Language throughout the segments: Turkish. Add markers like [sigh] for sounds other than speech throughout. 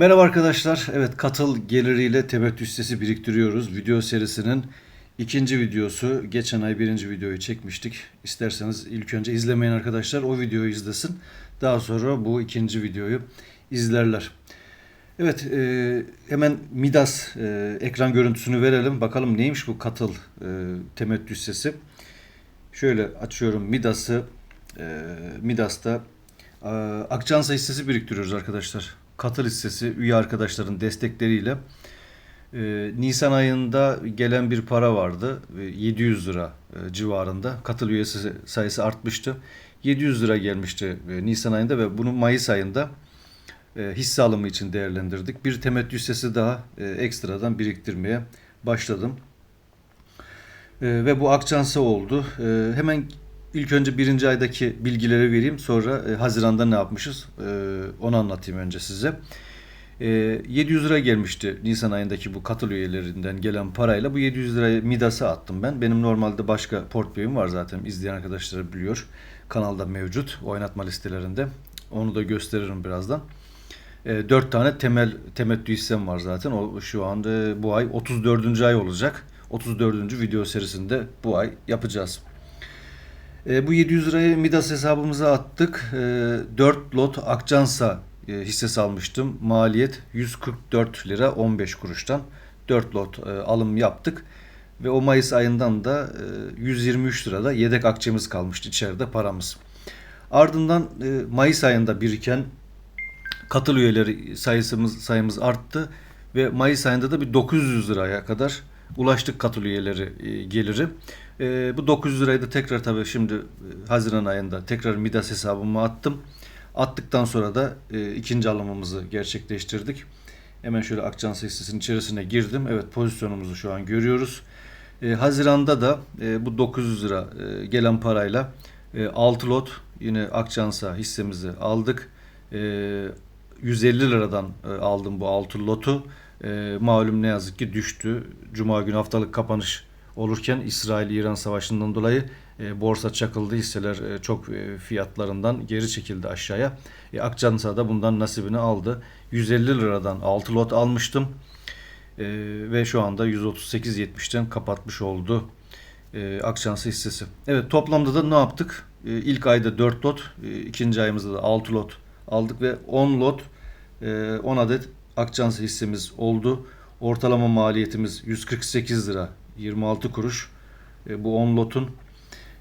Merhaba arkadaşlar. Evet katıl geliriyle temettü hissesi biriktiriyoruz. Video serisinin ikinci videosu. Geçen ay birinci videoyu çekmiştik. İsterseniz ilk önce izlemeyen arkadaşlar o videoyu izlesin. Daha sonra bu ikinci videoyu izlerler. Evet e, hemen Midas e, ekran görüntüsünü verelim. Bakalım neymiş bu katıl e, temettü hissesi. Şöyle açıyorum Midas'ı. E, Midas'ta e, Akçansa hissesi biriktiriyoruz arkadaşlar. Katıl hissesi üye arkadaşların destekleriyle. E, Nisan ayında gelen bir para vardı. E, 700 lira e, civarında. Katıl üyesi sayısı artmıştı. 700 lira gelmişti e, Nisan ayında ve bunu Mayıs ayında e, hisse alımı için değerlendirdik. Bir temettü hissesi daha e, ekstradan biriktirmeye başladım. E, ve bu Akçansa oldu. E, hemen ilk önce birinci aydaki bilgileri vereyim. Sonra e, Haziran'da ne yapmışız e, onu anlatayım önce size. E, 700 lira gelmişti Nisan ayındaki bu katıl üyelerinden gelen parayla. Bu 700 lirayı Midas'a attım ben. Benim normalde başka portföyüm var zaten. izleyen arkadaşlar biliyor. Kanalda mevcut oynatma listelerinde. Onu da gösteririm birazdan. E, 4 tane temel temettü hissem var zaten. O şu anda bu ay 34. ay olacak. 34. video serisinde bu ay yapacağız. E, bu 700 lirayı Midas hesabımıza attık. E, 4 lot Akçansa e, hissesi almıştım. Maliyet 144 lira 15 kuruştan 4 lot e, alım yaptık. Ve o Mayıs ayından da e, 123 lirada yedek akçemiz kalmıştı içeride paramız. Ardından e, Mayıs ayında biriken katıl üyeleri sayısımız sayımız arttı ve Mayıs ayında da bir 900 liraya kadar ulaştık katıl üyeleri e, geliri. E, bu 900 lirayı da tekrar tabii şimdi e, Haziran ayında tekrar Midas hesabıma attım. Attıktan sonra da e, ikinci alımımızı gerçekleştirdik. Hemen şöyle Akçansa hissesinin içerisine girdim. Evet pozisyonumuzu şu an görüyoruz. E, Haziran'da da e, bu 900 lira e, gelen parayla e, 6 lot yine Akçansa hissemizi aldık. E, 150 liradan e, aldım bu 6 lotu. E, malum ne yazık ki düştü. Cuma günü haftalık kapanış olurken İsrail-İran savaşından dolayı e, borsa çakıldı. Hisseler e, çok e, fiyatlarından geri çekildi aşağıya. E, Akçansa da bundan nasibini aldı. 150 liradan 6 lot almıştım. E, ve şu anda 138.70'ten kapatmış oldu e, Akçansa hissesi. Evet toplamda da ne yaptık? E, ilk ayda 4 lot, e, ikinci ayımızda da 6 lot aldık ve 10 lot e, 10 adet Akçansa hissemiz oldu. Ortalama maliyetimiz 148 lira 26 kuruş. E, bu 10 lotun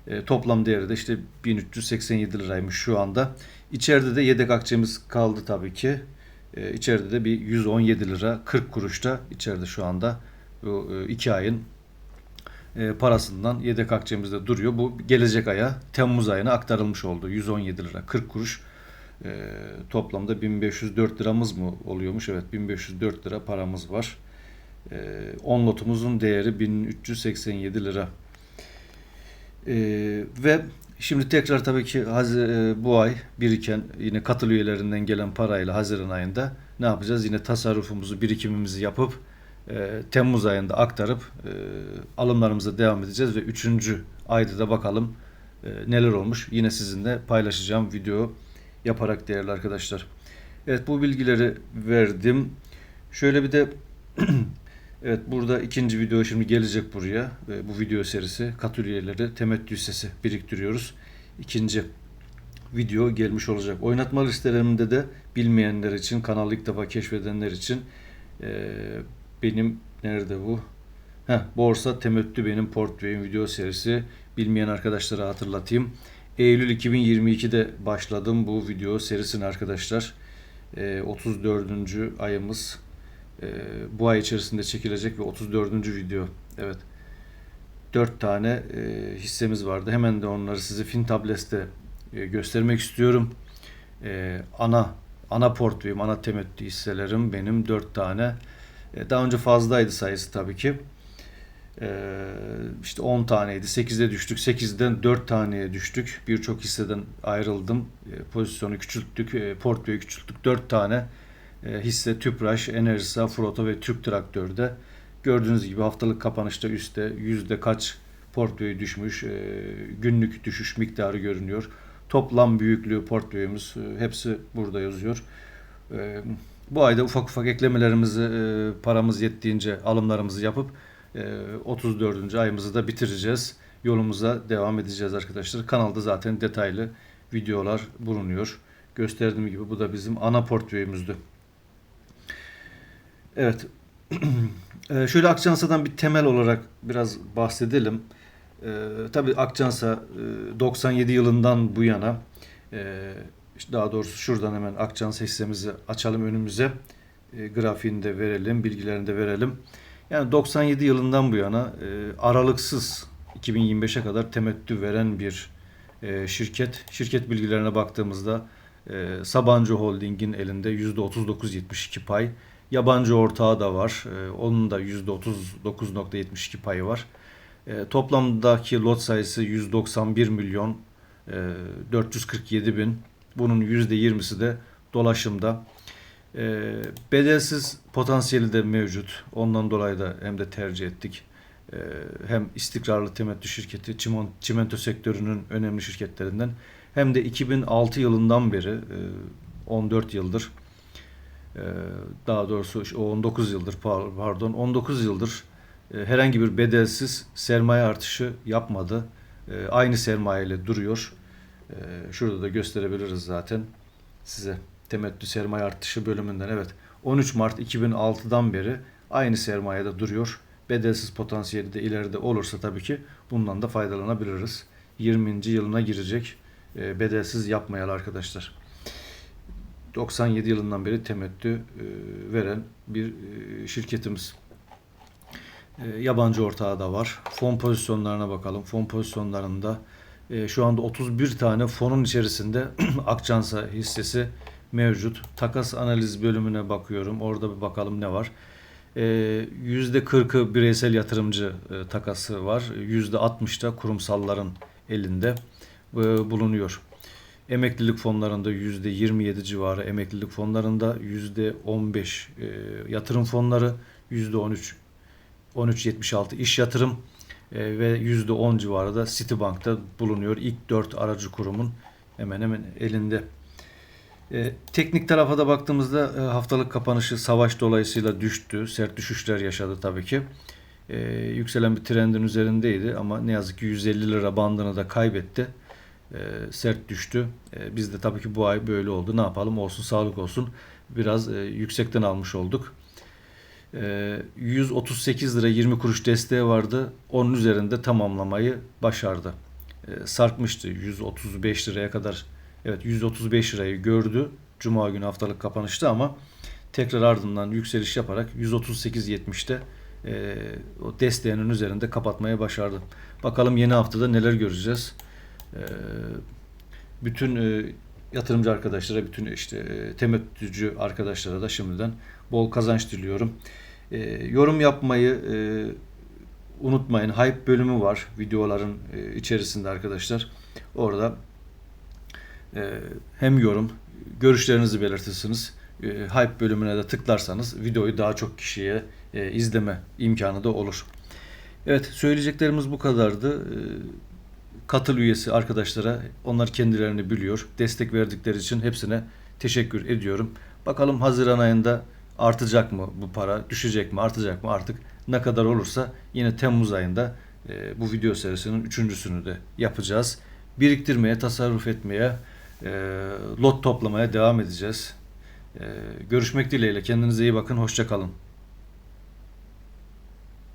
e, toplam değeri de işte 1387 liraymış şu anda. İçeride de yedek akçemiz kaldı tabii ki. E, içeride de bir 117 lira 40 kuruşta içeride şu anda bu 2 ayın e, parasından yedek akçemizde duruyor. Bu gelecek aya Temmuz ayına aktarılmış oldu. 117 lira 40 kuruş. E, toplamda 1504 liramız mı oluyormuş? Evet 1504 lira paramız var. E, 10 lotumuzun değeri 1387 lira. E, ve şimdi tekrar tabii ki e, bu ay biriken yine katıl üyelerinden gelen parayla Haziran ayında ne yapacağız? Yine tasarrufumuzu, birikimimizi yapıp e, Temmuz ayında aktarıp e, alımlarımıza devam edeceğiz ve 3. ayda da bakalım e, neler olmuş. Yine sizinle paylaşacağım video yaparak değerli arkadaşlar. Evet bu bilgileri verdim. Şöyle bir de [clears throat] evet burada ikinci video şimdi gelecek buraya. Bu video serisi üyeleri temettü hissesi biriktiriyoruz. İkinci video gelmiş olacak. Oynatma listelerimde de bilmeyenler için, kanalı ilk defa keşfedenler için benim nerede bu? Heh, borsa temettü benim portföyüm video serisi. Bilmeyen arkadaşlara hatırlatayım. Eylül 2022'de başladım bu video serisini arkadaşlar. E, 34. ayımız e, bu ay içerisinde çekilecek ve 34. video. Evet. 4 tane e, hissemiz vardı. Hemen de onları size Fintables'te e, göstermek istiyorum. E, ana ana portföyüm, ana temettü hisselerim benim 4 tane. E, daha önce fazlaydı sayısı tabii ki. E, işte 10 taneydi. 8'e düştük. 8'den 4 taneye düştük. Birçok hisseden ayrıldım. E, pozisyonu küçülttük. E, portföyü küçülttük. 4 tane hisse Tüpraş, Enerjisa, Froto ve Türk Traktör'de. Gördüğünüz gibi haftalık kapanışta üstte yüzde kaç portföyü düşmüş, e, günlük düşüş miktarı görünüyor. Toplam büyüklüğü portföyümüz e, hepsi burada yazıyor. E, Bu ayda ufak ufak eklemelerimizi e, paramız yettiğince alımlarımızı yapıp e, 34. ayımızı da bitireceğiz. Yolumuza devam edeceğiz arkadaşlar. Kanalda zaten detaylı videolar bulunuyor. Gösterdiğim gibi bu da bizim ana portföyümüzdü. Evet. [clears throat] Ee, Şöyle Akçansa'dan bir temel olarak biraz bahsedelim. Ee, tabii Akçansa e, 97 yılından bu yana e, daha doğrusu şuradan hemen Akçansa hissemizi açalım önümüze. E, grafiğini de verelim, bilgilerini de verelim. Yani 97 yılından bu yana e, aralıksız 2025'e kadar temettü veren bir e, şirket. Şirket bilgilerine baktığımızda e, Sabancı Holding'in elinde %39.72 pay. Yabancı ortağı da var. E, onun da %39.72 payı var. E, toplamdaki lot sayısı 191 milyon e, 447 bin. Bunun %20'si de dolaşımda. E, bedelsiz potansiyeli de mevcut. Ondan dolayı da hem de tercih ettik. E, hem istikrarlı temettü şirketi, çimento sektörünün önemli şirketlerinden hem de 2006 yılından beri e, 14 yıldır e, daha doğrusu o 19 yıldır par- pardon 19 yıldır e, herhangi bir bedelsiz sermaye artışı yapmadı. E, Aynı sermayeyle duruyor. E, Şurada da gösterebiliriz zaten size temettü sermaye artışı bölümünden evet 13 Mart 2006'dan beri aynı sermayede duruyor. Bedelsiz potansiyeli de ileride olursa tabii ki bundan da faydalanabiliriz. 20. yılına girecek bedelsiz yapmayalı arkadaşlar. 97 yılından beri temettü e, veren bir e, şirketimiz. E, Yabancı ortağı da var. Fon pozisyonlarına bakalım. Fon pozisyonlarında şu anda 31 tane fonun içerisinde [clears throat] Akçansa hissesi mevcut. Takas analiz bölümüne bakıyorum. Orada bir bakalım ne var. E, %40'ı bireysel yatırımcı takası var. %60 da kurumsalların elinde bulunuyor. Emeklilik fonlarında %27 civarı emeklilik fonlarında %15 e, yatırım fonları %13 13.76 iş yatırım e, ve %10 civarı da Citibank'ta bulunuyor. İlk 4 aracı kurumun hemen hemen elinde. E, teknik tarafa da baktığımızda e, haftalık kapanışı savaş dolayısıyla düştü. Sert düşüşler yaşadı tabii ki. E, yükselen bir trendin üzerindeydi ama ne yazık ki 150 lira bandını da kaybetti. E, sert düştü. E, biz de tabii ki bu ay böyle oldu. Ne yapalım olsun sağlık olsun. Biraz e, yüksekten almış olduk. E, 138 lira 20 kuruş desteği vardı. Onun üzerinde tamamlamayı başardı. E, sarkmıştı 135 liraya kadar. Evet 135 lirayı gördü. Cuma günü haftalık kapanıştı ama tekrar ardından yükseliş yaparak 138.70'te e, o desteğinin üzerinde kapatmaya başardı. Bakalım yeni haftada neler göreceğiz. E, bütün e, yatırımcı arkadaşlara, bütün işte e, temettücü arkadaşlara da şimdiden bol kazanç diliyorum. E, yorum yapmayı e, unutmayın. Hype bölümü var videoların içerisinde arkadaşlar. Orada hem yorum, görüşlerinizi belirtirsiniz. Hype bölümüne de tıklarsanız videoyu daha çok kişiye izleme imkanı da olur. Evet söyleyeceklerimiz bu kadardı. Katıl üyesi arkadaşlara onlar kendilerini biliyor. Destek verdikleri için hepsine teşekkür ediyorum. Bakalım Haziran ayında artacak mı bu para, düşecek mi, artacak mı artık ne kadar olursa yine Temmuz ayında e, bu video serisinin üçüncüsünü de yapacağız. Biriktirmeye, tasarruf etmeye, e, lot toplamaya devam edeceğiz. E, görüşmek dileğiyle. Kendinize iyi bakın. Hoşça kalın.